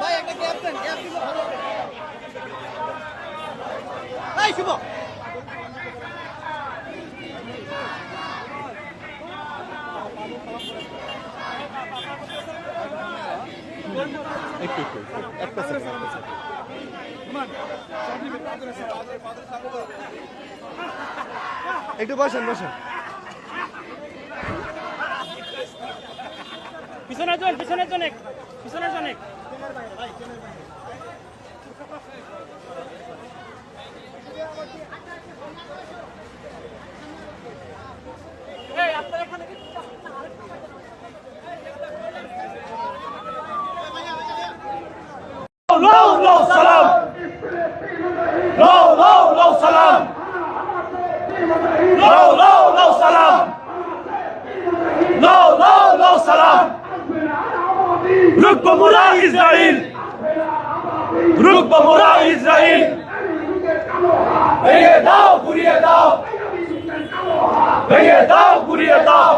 ভাই একটা গ্যাপ দেন ভালো হবে এই শুভ একটু বসেন বসেন। পিছনের জন পিছনের জন এক পিছনের জন এক No, no, salam. No, no, no, salam. No, no, no, salam. No, no, no, salam. রুকবমুরা ইসরায়েল রুকবমুরা ইসরায়েল ভেঙে দাও ঘুরিয়ে দাও। ভেঙে দাও ঘুরিয়ে দাও।